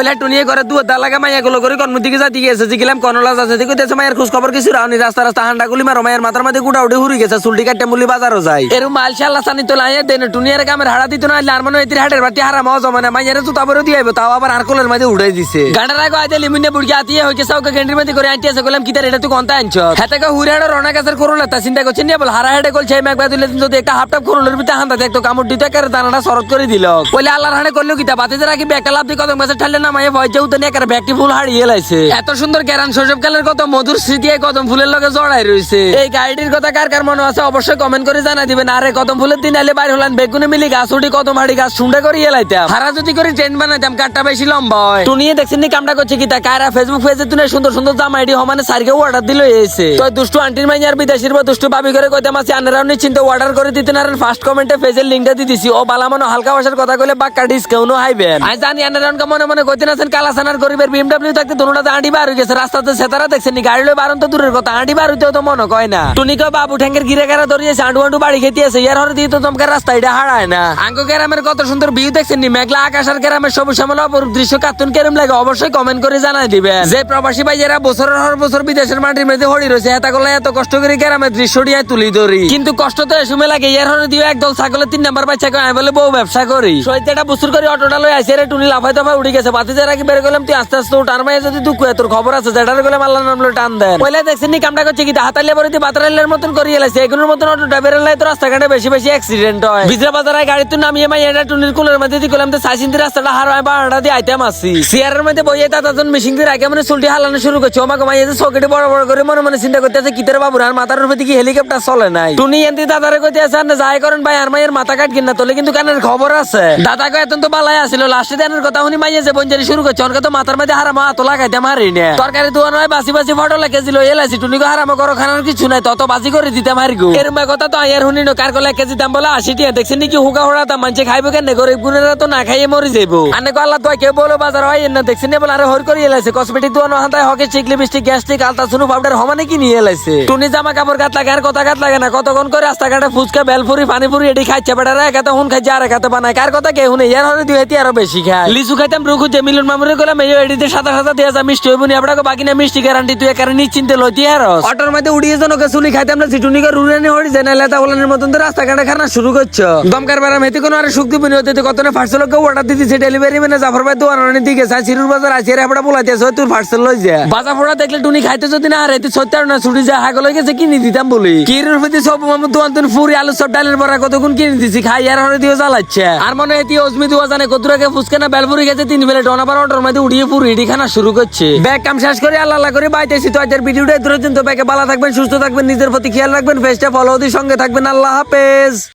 পয়লা টুনিয়ে করে দু দা লাগা মাইয়া গুলো করে কর্ম দিকে যাতে গিয়েছে জিগিলাম কনলা যাচ্ছে দিকে দেশে মায়ের খোঁজ খবর কিছু রাউনি রাস্তা রাস্তা হান্ডা গুলি মারো মায়ের মাথার মধ্যে গুটা উঠে হুরি গেছে চুলটি কাটতে মুলি বাজারও যায়। এরম মাল শাল্লা সানি তো লাইয়া দেন টুনিয়ার কামের হাড়া দিত না আর মনে হয় হাটের বাতি হারা মাও জমানে মাইয়ার জুতা পরে দিয়ে আইবো, তাও আবার আরকলের মধ্যে উড়াই দিছে। গাড়ার আগে আইতে লিমিনে বুড়কি আতিয়ে হইকে সাউকে গেন্ডির মধ্যে করে আনতে আছে কইলাম কিতার এটা তুই কোনটা আনছ হেতাকে হুরাড়া রনা গাছের করলা তা চিন্তা করছেন নিয়ে বল হারা হেডে কলছে মেঘ বাদুলে যদি একটা হাফটাপ করলের ভিতরে হান্দা দেখতো কামড় দিতে একের দানাটা সরত করে দিল। বলে আল্লাহর হাড়ে করল কিতা বাতে রাখি লাভ দিয়ে কদম গাছের ঠালে নামাই ভয় যেউ তো একের ব্যাগটি ফুল হারিয়ে লাইছে। এত সুন্দর গ্যারান শৈশবকালের কত মধুর স্মৃতি এই কদম ফুলের লগে জড়াই রয়েছে এই গাড়িটির কথা কার কার মনে আছে অবশ্যই কমেন্ট করে জানাই দিবেন। আরে কদম ফুলের দিন আলে বাইর হলাম বেগুনে মিলি গাছ উঠি কদম হাড়ি গাছ শুন্ডা করে এলাইতাম হারা যদি করে ট্রেন বানাইতাম কারটা বেশি লম্বা হয়। টুনিয়ে দেখছেন নি কামটা করছে কি? তা কারা ফেসবুক পেজে তুলে সুন্দর সুন্দর জামা আইডি হমানে সারকে অর্ডার দিল এসে তো দুষ্টু আন্টির মাই আর বিদেশির বা দুষ্টু ভাবি করে কইতাম আছে আনারাও নিশ্চিন্ত অর্ডার করে দিতেন আর ফার্স্ট কমেন্টে পেজের লিঙ্কটা দিয়ে দিছি। ও বালা মনে হালকা ভাষার কথা কইলে বাক্কা ডিসকাউন্ট হাইবেন। আই জানি আনারাউনকে মনে মনে কইতেন আছেন কালাসানার গরিবের বিএমডব্লিউ থাকতে দুটোটাতে আন্টি বার গেছে। রাস্তাতে সেতারা দেখছেন গাড়ি লই বারণ তো দূরের কথা আন্টি বার হইতেও তো মনে কয় না। টুনি কয় বাবু ঠ্যাঙ্গের গিরে গেরা ধরিয়েছে আন্ডু আন্ডু বাড়ি খেতে আছে ইয়ার হরে দিয়ে তো তোমাকে রাস্তা, এটা হারায় না। আঙ্গ গ্রামের কত সুন্দর ভিউ দেখছেন মেঘলা আকাশ আর গ্রামের সবুজ শ্যামল অপরূপ দৃশ্য, কার্টুন কেরম লাগে, অবশ্যই কমেন্ট করে জানাই দিবেন। যে প্রবাসী ভাই যারা বছরের হর বছর বিদেশের মাটির মধ্যে হড়ি রয়েছে, এত করলে এত কষ্ট করে গ্রামের দৃশ্যটি তুলি ধরি। কিন্তু কষ্ট তো এসময় লাগে, ইয়ার হরে দিয়ে একদল ছাগলের তিন নাম্বার বাচ্চা আমি বলে বউ ব্যবসা করি। সৈত্যটা বছর করে অটোটা লই আইসে রে, টুনি লাফাই দফাই উড়ে গেছে বাতি যারা কি বের করলাম তুই আস্তে আস্তে উঠার মায়ে যদি দুঃখ হয়, তোর খবর আছে যেটার গেলে আল্লাহ নাম টান দেন। পয়লা দেখছেন নি কামটা করছে কি হাতালে পরে দিয়ে বাতারালের মতন করিয়ে এলাইছে এগুলোর মতন অটো ড্রাইভারের লাই তো রাস্তাঘাটে বেশি বেশি অ্যাক্সিডেন্ট হয়। বিজরা বাজারে গাড়ি তো নামিয়ে মাই এটা টুনির কুলের মধ্যে দিয়ে করলাম তো সাইসিন্দি রাস্তাটা হারায় বাড়াটা দিয়ে আইতাম আসি মধ্যে বইয়ে দাদাজন মিশিং দিয়ে আগে মানে চুলটি হালানো শুরু করছে। ওমাকে মাইয়ে যে সকেটে বড় বড় করে মনে মনে চিন্তা করতে আছে কিতের বাবুর আর মাথার উপর দিকে হেলিকপ্টার চলে নাই? টুনি এনতি দাদারে কইতে আছে না যাই করেন ভাই আর মাইয়ের মাথা কাট কিনা তোলে কিন্তু কানের খবর আছে। দাদা কয় এতন তো বালাই আসিল লাস্টে দেনের কথা শুনি মাইয়ে যে বঞ্জারি শুরু করছে অনকে তো মাথার মধ্যে হারা মা তো লাগাইতে মারি নে। তরকারি দোয়ান হয় বাসি বাসি ফটো লেগে দিল এলাইছি টুনি কো হারামো করো খানার কিছু নাই, তত বাজি করে দিতে মারি গো। এরম কথা তো আয়ার শুনি নো, কার কলে কেজি দাম বলে, আশি টিয়া। দেখছেন নাকি হুকা হোড়া দাম, মানছে খাইবো কেন? গরিব গুণেরা তো না খাইয়ে মরে যাইবো। আনে কো আল্লাহ তো কেউ বলো বাজার হয় না, দেখছেন না বলে, আরে হর করে এলাইছে কসমেটিক দোয়ানো হাতায় হকে, চিকলি বিস্টিক গ্যাস্ট্রিক, আলতা সুনু পাউডার হমানে কি নিয়ে এলাইছে টুনি জামা কাপড় গাত লাগে আর কথা গাত লাগে না কতক্ষণ করে রাস্তাঘাটে ফুচকা, বেলপুরি, পানিপুরি, এটি খাইছে বেটারা একাতে হুন খাইছে, আর একাতে বানায়। কার কথা কে হুনে ইয়ার হরে দুই আরও বেশি খায়। লিচু খাইতাম, রুখু যে মিলন মামুরে গেলাম এই এডিতে সাদা সাদা দিয়ে যা মিষ্টি হইবনি আপনাকে বাকি না মিষ্টি গ্যারান্টি তুই একারে নিশ্চিন্তে লইতি আর অটোর মধ্যে উড়িয়ে জানো কে শুনি খাইতাম না সিটুনি কে রুরানি হড়ি জেনে লেতা বলানের মতন তো রাস্তাঘাটে খানা শুরু করছ। দমকার বেড়া মেতে কোনো আর শক্তি বিনি হতে কত না ফার্সেল লোক অর্ডার দিতেছে ডেলিভারি মানে জাফর ভাই দোয়ানোর দিকে সাই সিরুর বাজার আছে রে আপড়া বলাইতে আছে তুই পার্সেল লই যা। বাজা ফোড়া দেখলে টুনি খাইতে যদি না আর এতে সত্যি আর না ছুটি যা হাগল হয়ে গেছে কিনে দিতাম বলি। কিরুর প্রতি সব মামুর দোয়ান তুন ফুরি আলু সব ডালের বড়া কতক্ষণ কিনে দিছি খাই আর হরে দিয়ে জ্বালাচ্ছে। আর মনে হয় অজমি দুয়া জানে কতুরাকে ফুসকে না বেলপুরি গেছে তিন বেলে বার অটোর মধ্যে উড়িয়ে পুরো ইডি খানা শুরু করছে। ব্যাগ কাম শেষ করে আল্লাহ আল্লাহ করে বাইতেছি। তো আজকের ভিডিওটা ধরে কিন্তু ব্যাগে ভালো থাকবেন, সুস্থ থাকবেন, নিজের প্রতি খেয়াল রাখবেন। ফেসটা ফলো দিয়ে সঙ্গে থাকবেন। আল্লাহ হাফেজ।